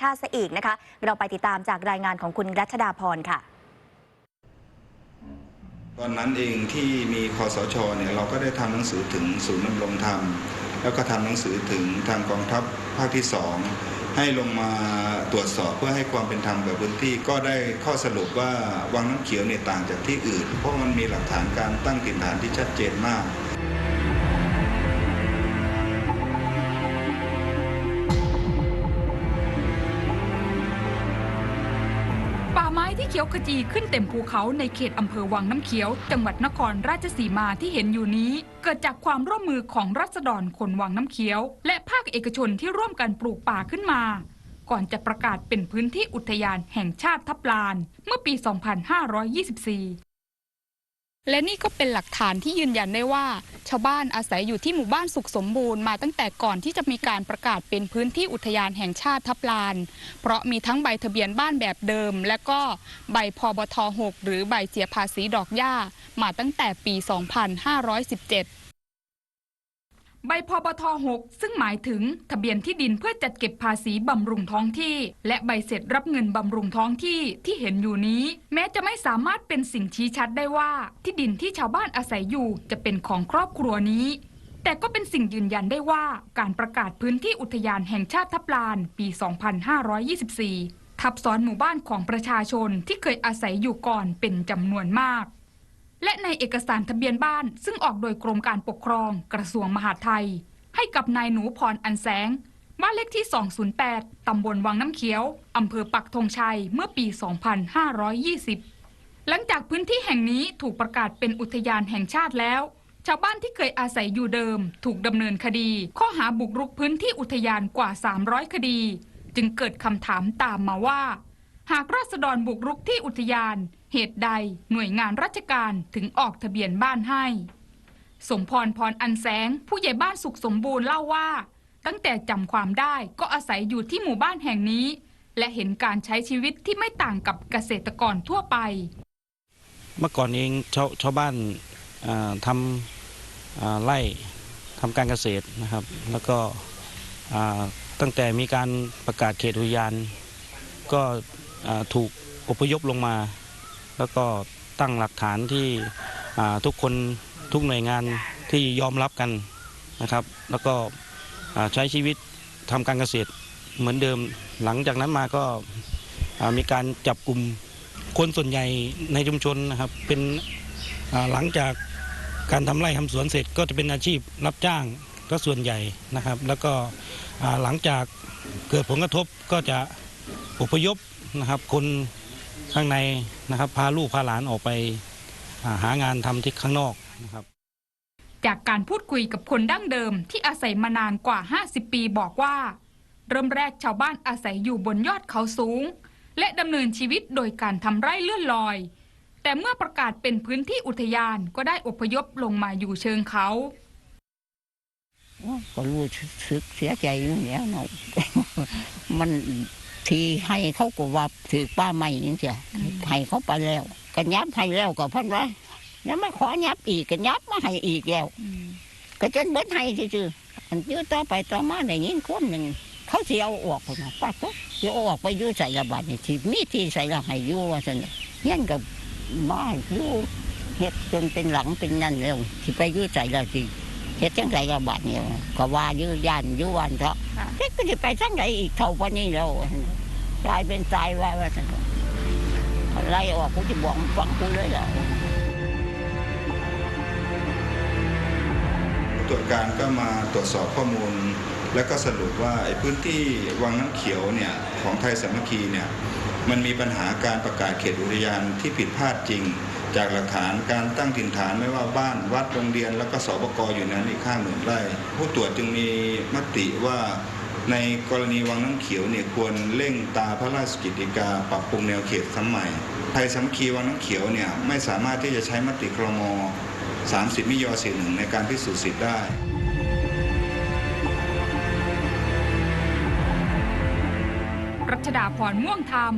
ชาติซะอีกนะคะ เราไปติดตามจากรายงานของคุณรัชดาพรค่ะ ตอนนั้นเองที่มีคอสชเนี่ยเราก็ได้ทำหนังสือถึงศูนย์ดำรงธรรม แล้วก็ทำหนังสือถึงทางกองทัพภาคที่สองให้ลงมาตรวจสอบเพื่อให้ความเป็นธรรมกับพื้นที่ก็ได้ข้อสรุปว่าวังน้ำเขียวเนี่ยต่างจากที่อื่น เพราะมันมีหลักฐานการตั้งถิ่นฐานที่ชัดเจนมาก เขียวขจีขึ้นเต็มภูเขาในเขตอำเภอวังน้ำเขียว จังหวัดนครราชสีมาที่เห็นอยู่นี้ เกิดจากความร่วมมือของรัษฎรคนวังน้ำเขียว และภาคเอกชนที่ร่วมกันปลูกป่าขึ้นมา ก่อนจะประกาศเป็นพื้นที่อุทยานแห่งชาติทับลาน เมื่อปี 2524 และนี่ก็เป็นหลักฐานที่ยืนยันได้ว่า ชาวบ้านอาศัยอยู่ที่หมู่บ้านสุขสมบูรณ์มาตั้งแต่ก่อนที่จะมีการประกาศเป็นพื้นที่อุทยานแห่งชาติทับลาน เพราะมีทั้งใบทะเบียนบ้านแบบเดิม และก็ใบพบท 6 หรือใบเสียภาษีดอกหญ้ามาตั้งแต่ปี 2517 ใบพบท6ซึ่งหมายถึง ทะเบียนที่ดินเพื่อจัดเก็บภาษีบำรุงท้องที่ และใบเสร็จรับเงินบำรุงท้องที่ที่เห็นอยู่นี้ แม้จะไม่สามารถเป็นสิ่งชี้ชัดได้ว่า ที่ดินที่ชาวบ้านอาศัยอยู่จะเป็นของครอบครัวนี้ แต่ก็เป็นสิ่งยืนยันได้ว่าการประกาศพื้นที่อุทยานแห่งชาติทับลาน ปี 2524 ทับซ้อนหมู่บ้านของประชาชนที่เคยอาศัยอยู่ก่อนเป็นจำนวนมาก และในเอกสารทะเบียนบ้านซึ่งออกโดยกรมการปกครองกระทรวงมหาดไทย ให้กับนายหนูพรอันแสง บ้านเลขที่ 208 ตำบลวังน้ำเขียว อำเภอปักธงชัยเมื่อปี 2520 หลังจากพื้นที่แห่งนี้ถูกประกาศเป็นอุทยานแห่งชาติแล้ว ชาวบ้านที่เคยอาศัยอยู่เดิม ถูกดำเนินคดี ข้อหาบุกรุกพื้นที่อุทยานกว่า 300 คดี จึงเกิดคำถามตามมาว่า หากราษฎรบุกรุกที่อุทยาน เหตุใดหน่วยงานราชการถึงออกทะเบียนบ้านให้ สมพรพรอันแสง ผู้ใหญ่บ้านสุขสมบูรณ์เล่าว่า ตั้งแต่จำความได้ก็อาศัยอยู่ที่หมู่บ้านแห่งนี้ และเห็นการใช้ชีวิตที่ไม่ต่างกับเกษตรกรทั่วไป เมื่อก่อนเองชาวชาวบ้านอ่าทำอ่าไร่ทำการเกษตรนะครับ แล้วก็อ่าตั้งแต่มีการประกาศเขตอุทยาน ก็ ถูกอพยพลงมา แล้วก็ตั้งหลักฐานที่ทุกคนทุกหน่วยงานที่ยอมรับกันนะครับ แล้วก็ใช้ชีวิตทำการเกษตรเหมือนเดิมหลังจากนั้นมาก็มีการจับกลุ่มคนส่วนใหญ่ในชุมชนนะครับ เป็นหลังจากการทำไร่ทำสวนเสร็จก็จะเป็นอาชีพรับจ้างก็ส่วนใหญ่นะครับ แล้วก็หลังจากเกิดผลกระทบก็จะอพยพ นะครับ คนข้างในนะครับ พาลูกพาหลานออกไปอ่าหางานทำที่ข้างนอกนะครับ จากการพูดคุยกับคนดั้งเดิมที่อาศัยมานานกว่า 50 ปีบอกว่า เริ่มแรกชาวบ้านอาศัยอยู่บนยอดเขาสูง และดำเนินชีวิตโดยการทำไร่เลื่อนลอย แต่เมื่อประกาศเป็นพื้นที่อุทยานก็ได้อพยพลงมาอยู่เชิงเขาก็รู้สึกเสียใจอยู่แล้วเนาะมัน ทีให้เขาก็ว่าถือป้าใหม่นี่จ้ะให้เขาไปแล้วก็ยับให้แล้วก็เพันว่าแล้วมาขอยับอีกก็ยับมาให้อีกแล้วก็จนเบิดให้ซื่อๆอันยืดต่อไปต่อมาในยินคนหนึ่งเขาเสียเอาออกไปนะป้าก็เสียเอาออกไปอยุ่ใส่ระบาดนี่ที่มีที่ใส่ละให้อยู่ว่าสันเงี้ยกับบ้านอยู่เฮ็ดจนเป็นหลังเป็นนั่นแล้วที่ไปอยุ่ใส่ละสิ เฮ็ดจังไรระบาดเนี่ยก็ว่าอยู่ย่านอยู่วันเถาะค่ะเฮ็ดก็จะไปจังไรอีกเท่าวันนี้แล้วกลายเป็นตายว่าว่าสันไล่ออกกูจะบอกมันฟังกูเลยแล้วตรวจการก็มาตรวจสอบข้อมูล แล้วก็สรุปว่าไอ้พื้นที่วังน้ำเขียวเนี่ยของไทยสามัคคีเนี่ยมันมีปัญหาการประกาศเขตอุทยานที่ผิดพลาดจริง จากหลักฐานการตั้งถิ่นฐานไม่ว่าบ้านวัดโรงเรียนแล้วก็สบกอยู่นั้นอีกข้างหมื่นไร่ ผู้ตรวจจึงมีมติว่าในกรณีวังน้ำเขียวเนี่ยควรเร่งตาพระราชกิจกาปรับปรุงแนวเขตสมัยไทยสามัคคีวังน้ำเขียวเนี่ยไม่สามารถที่จะใช้มติครม 30 มิยอ41ในการพิสูจน์สิทธิ์ได้รัชดาพรม่วงธรรม